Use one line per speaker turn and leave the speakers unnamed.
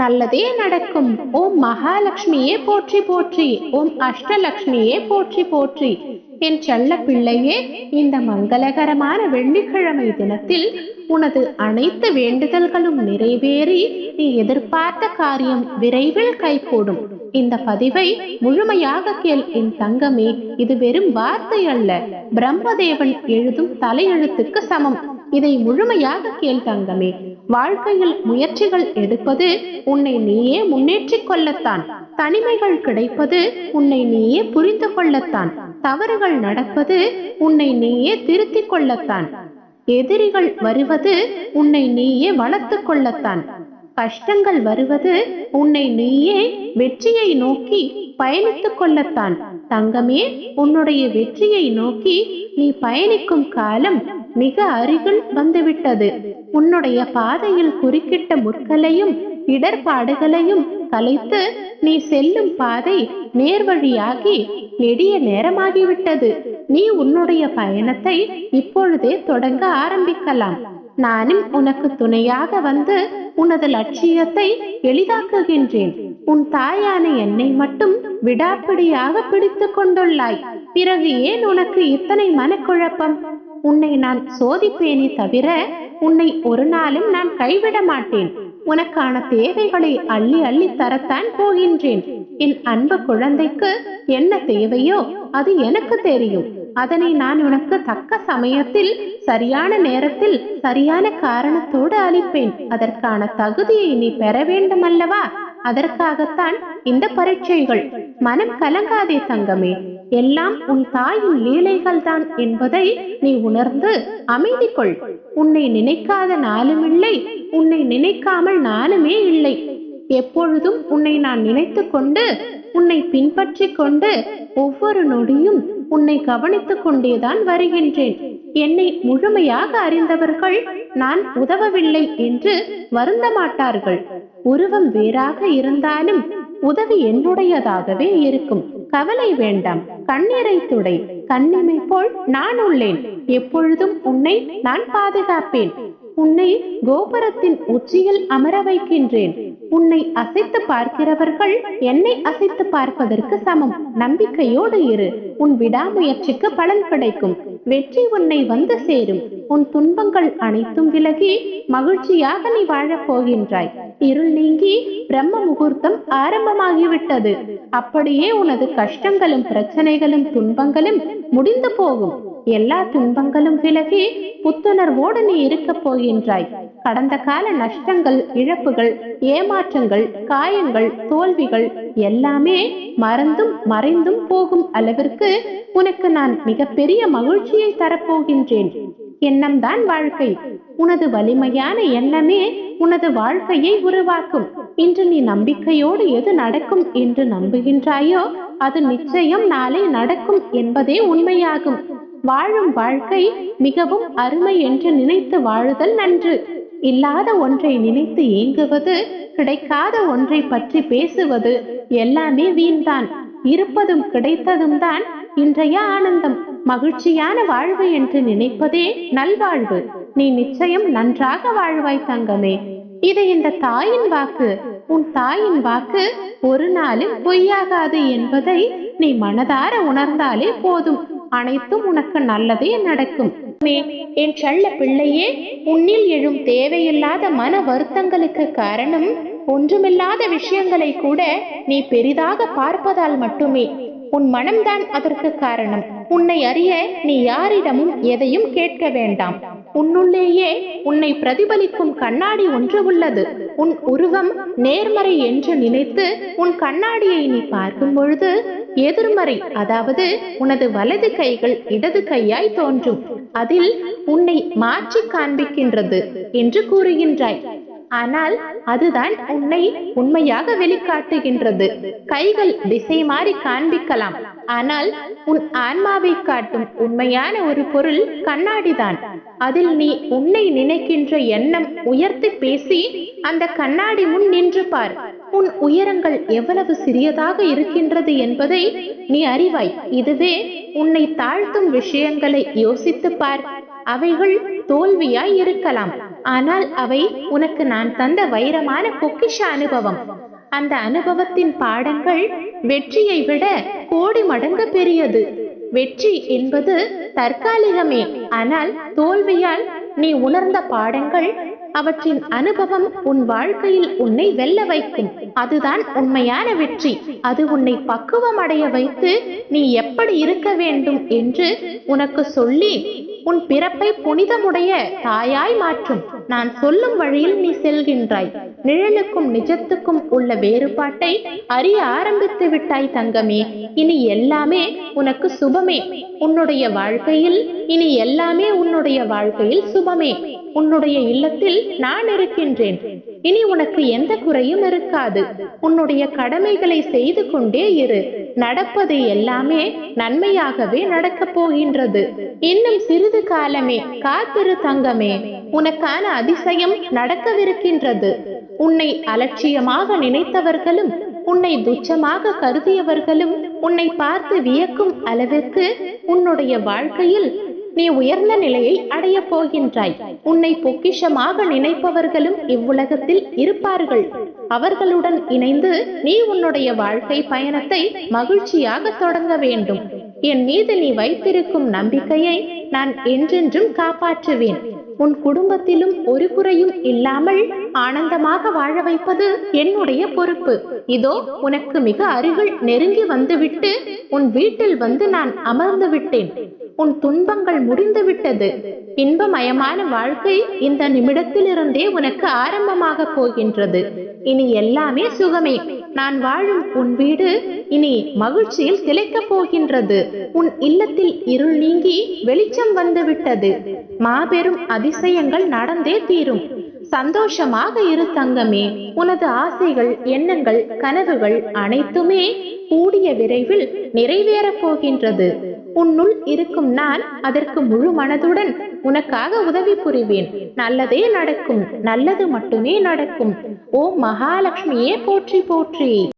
நல்லதே நடக்கும். ஓம் மகாலட்சுமியே போற்றி போற்றி. ஓம் அஷ்டலக்ஷ்மியே போற்றி போற்றி. என் செல்ல பிள்ளையே இந்த மங்களகரமான வெள்ளிக்கிழமை தினத்தில் உனது அனைத்து வேண்டுதல்களும் நிறைவேறி நீ எதிர்பார்த்த காரியம் விரைவில் கைகூடும். இந்த பதிவை முழுமையாக கேள் என் தங்கமே. இது வெறும் வார்த்தை அல்ல. பிரம்மதேவன் எழுதும் தலையெழுத்துக்கு சமம். இதை முழுமையாக கேள் தங்கமே. வாழ்க்கையில் முயற்சிகள் எடுப்பது உன்னை நீயே முன்னேற்றிக் கொள்ளத்தான். தனிமைகள் கிடைப்பது உன்னை நீயே புரிந்து கொள்ளத்தான். தவறுகள் நடப்பது உன்னை நீயே திருத்திக் கொள்ளத்தான். எதிரிகள் வருவது உன்னை நீயே வளர்த்துக் கொள்ளத்தான். கஷ்டங்கள் வருவது உன்னை நீயே வெற்றியை நோக்கி பயணித்துக் கொள்ளத்தான். தங்கமே உன்னுடைய வெற்றியை நோக்கி நீ பயணிக்கும் காலம் மிக அருகில் வந்துவிட்டது. உன்னுடைய பாதையில் குறுக்கிட்ட முற்களையும் இடர்பாடுகளையும் கலைத்து நீ செல்லும் பாதை நேர்வழியாகி நெடிய நேரமாகிவிட்டது. நீ உன்னுடைய பயணத்தை இப்பொழுதே தொடங்க ஆரம்பிக்கலாம். நானும் உனக்கு துணையாக வந்து உனது லட்சியத்தை எளிதாக்குகின்றேன். உன் தாயான என்னை மட்டும் விடாப்பிடியாக பிடித்துக் கொண்டுள்ளாய். பிறகு ஏன் உனக்கு இத்தனை மனக்குழப்பம்? உன்னை நான் சோதிப்பேனே தவிர உன்னை ஒரு நாளும் நான் கைவிட மாட்டேன். உனக்கான தேவைகளை அள்ளி அள்ளி தரத்தான் போகின்றேன். என் அன்பு குழந்தைக்கு என்ன தேவையோ அது எனக்கு தெரியும். அதனை நான் உனக்கு தக்க சமயத்தில் சரியான நேரத்தில் சரியான காரணத்தோடு அளிப்பேன். அதற்கான தகுதியை நீ பெற வேண்டும் அல்லவா அதற்காகத்தான் இந்த பரீட்சைகள். மனம் கலங்காதே தங்கமே. எல்லாம் உன் தாயின் லீலைகள் தான் என்பதை நீ உணர்ந்து அமைதி கொள் உன்னை நினைக்காத நாளும் இல்லை உன்னை நினைக்காமல் நாளுமே இல்லை. எப்பொழுதும் உன்னை நான் நினைத்து கொண்டு உன்னை பின்பற்றி கொண்டு ஒவ்வொரு நொடியும் உன்னை கவனித்துக் கொண்டேதான் வருகின்றேன். என்னை முழுமையாக அறிந்தவர்கள் நான் உதவவில்லை என்று வருந்த மாட்டார்கள். உருவம் வேறாக இருந்தாலும் உதவி என்னுடையதாகவே இருக்கும். கவலை வேண்டாம். கண்ணீரை துடை. கண்ணிமை போல் நான் உள்ளேன். எப்பொழுதும் உன்னை நான் பாதுகாப்பேன். உன்னை கோபுரத்தின் உச்சியில் அமர வைக்கின்றேன். உன்னை அசைத்து பார்க்கிறவர்கள் என்னை அசைத்து பார்ப்பதற்கு சமம். நம்பிக்கையோடு இரு. உன் விடாமுயற்சிக்கு பலன் கிடைக்கும். வெற்றி உன்னை வந்து சேரும். உன் துன்பங்கள் அனைத்தும் விலகி மகிழ்ச்சியாக நீ வாழப் போகின்றாய். இருள் நீங்கி பிரம்ம முகூர்த்தம் ஆரம்பமாகிவிட்டது. அப்படியே உனது கஷ்டங்களும் பிரச்சனைகளும் துன்பங்களும் முடிந்து போகும். எல்லா துன்பங்களும் விலகி புத்துணர்வோடு நீ இருக்க போகின்றாய். கடந்த கால நஷ்டங்கள் இழப்புகள் ஏமாற்றங்கள் காயங்கள் தோல்விகள் எல்லாமே மறந்தும் மறைந்தும் போகும் அளவிற்கு உனக்கு நான் மிகப்பெரிய மகிழ்ச்சியை தரப்போகின்றேன். எண்ணம்தான் வாழ்க்கை. உனது வலிமையான எண்ணமே உனது வாழ்க்கையை உருவாக்கும். இன்று நீ நம்பிக்கையோடு எது நடக்கும் என்று நம்புகின்றாயோ அது நிச்சயம் நாளை நடக்கும் என்பதே உண்மையாகும். வாழும் வாழ்க்கை மிகவும் அருமை என்று நினைத்து வாழுதல் நன்று. இல்லாத ஒன்றை நினைத்து ஏங்குவது கிடைக்காத ஒன்றை பற்றி பேசுவது எல்லாமே வீண்தான். இருப்பதும் கிடைத்ததும் தான் இன்றைய ஆனந்தம். மகிழ்ச்சியான வாழ்வு என்று நினைப்பதே நல்வாழ்வு. நீ நிச்சயம் நன்றாக வாழ்வாய் தங்கமே. இது இந்த தாயின் வாக்கு. உன் தாயின் வாக்கு ஒரு நாளில் பொய்யாகாது என்பதை நீ மனதார உணர்ந்தாலே போதும். அனைத்தும் உனக்கு நல்லதே நடக்கும். என் செல்ல பிள்ளையே உன்னில் எழும் தேவையில்லாத மன வருத்தங்களுக்கு காரணம் ஒன்றுமில்லாத விஷயங்களை கூட நீ பெரிதாக பார்ப்பதால் மட்டுமே. உன் மனம்தான் அதற்கு காரணம். உன்னை அறிய நீ யாரிடமும் எதையும் கேட்க வேண்டாம். உன்னுள்ளேயே உன்னை பிரதிபலிக்கும் கண்ணாடி ஒன்று உள்ளது. உன் உருவம் நேர்மறை என்று நினைத்து உன் கண்ணாடியை நீ பார்க்கும் பொழுது எதிர்மறை அதாவது உனது வலது கைகள் இடது கையாய் தோன்றும். அதில் உன்னை மாற்றி காண்பிக்கின்றது என்று கூறுகின்றாய். ஆனால் அதுதான் உன்னை உண்மையாக வெளிக்காட்டுகின்றது. கைகள் திசை மாறி காண்பிக்கலாம். ஆனால் உன் ஆன்மாவை காட்டும் உண்மையான ஒரு பொருள் கண்ணாடிதான். அதில் நீ உன்னை நினைக்கின்ற எண்ணம் உயர்த்தி பேசி அந்த கண்ணாடி முன் நின்று பார். உன் உயரங்கள் எவ்வளவு சிறியதாக இருக்கின்றது என்பதை நீ அறிவாய். இதுவே உன்னை தாழ்த்தும் விஷயங்களை யோசித்துப் பார். அவைகள் தோல்வியாய் இருக்கலாம். ஆனால் அவை உனக்கு நான் தந்த வைரமான பொக்கிஷ அனுபவம். அந்த அனுபவத்தின் பாடங்கள் வெற்றியை விட கோடி மடங்கு பெரியது. வெற்றி என்பது தற்காலிகமே. ஆனால் தோல்வியால் நீ உணர்ந்த பாடங்கள் அவற்றின் அனுபவம் உன் வாழ்க்கையில் உன்னை வெல்ல வைக்கும். அதுதான் உண்மையான வெற்றி. அது உன்னை பக்குவம் அடைய வைத்து நீ எப்படி இருக்க வேண்டும் என்று உனக்கு சொல்லி உன் பிறப்பை புனிதமுடைய தாயாய் மாற்றும். நான் சொல்லும் வழியில் நீ செல்கின்றாய். நிழலுக்கும் நிஜத்துக்கும் உள்ள வேறுபாட்டை அறிய ஆரம்பித்து விட்டாய் தங்கமே. இனி எல்லாமே உனக்கு சுபமே. உன்னுடைய வாழ்க்கையில் இனி எல்லாமே உன்னுடைய வாழ்க்கையில் சுபமே. உன்னுடைய இல்லத்தில் நான் இருக்கின்றேன். இனி உனக்கு எந்த குறையும் இருக்காது. உன்னுடைய கடமைகளை செய்து கொண்டே இரு. நடப்பது எல்லாமே நன்மையாகவே நடக்கப் போகின்றது. இன்னும் சிறிது காலமே காத்திரு தங்கமே உனக்கான அதிசயம் நடக்கவிருக்கின்றது. உன்னை அலட்சியமாக நினைத்தவர்களும் உன்னை துச்சமாக கருதியவர்களும் உன்னை பார்த்து வியக்கும் அளவிற்கு உன்னுடைய வாழ்க்கையில் நீ உயர்ந்த நிலையை அடைய போகின்றாய். உன்னை பொக்கிஷமாக நினைப்பவர்களும் இவ்வுலகத்தில் இருப்பார்கள். அவர்களுடன் இணைந்து நீ உன்னுடைய வாழ்க்கை பயணத்தை மகிழ்ச்சியாக தொடங்க வேண்டும். என் மீது நீ வைத்திருக்கும் நம்பிக்கையை நான் என்றென்றும் காப்பாற்றுவேன். உன் குடும்பத்திலும் ஒரு குறையும் இல்லாமல் ஆனந்தமாக வாழ வைப்பது என்னுடைய பொறுப்பு. இதோ உனக்கு மிக அருகில் நெருங்கி வந்துவிட்டு உன் வீட்டில் வந்து நான் அமர்ந்து விட்டேன். உன் துன்பங்கள் முடிந்து விட்டது இன்பமயமான வாழ்க்கை இந்த நிமிடத்திலிருந்தே உனக்கு ஆரம்பமாக போகின்றது. இனி எல்லாமே சுகமே. நான் வாழும் உன் வீடு இனி மகிழ்ச்சியில் திளைக்கப் போகின்றது. உன் இல்லத்தில் இருள் நீங்கி வெளிச்சம் வந்து விட்டது மாபெரும் அதிசயங்கள் நடந்தே தீரும். சந்தோஷமாக இரு தங்கமே. உனது ஆசைகள் எண்ணங்கள் கனவுகள் அனைத்துமே கூடிய விரைவில் நிறைவேறப் போகின்றது. உன்னுள் இருக்கும் நான் அதற்கு முழு மனதுடன் உனக்காக உதவி புரிவேன். நல்லதே நடக்கும் நல்லது மட்டுமே நடக்கும். ஓ மகாலட்சுமியே போற்றி போற்றி.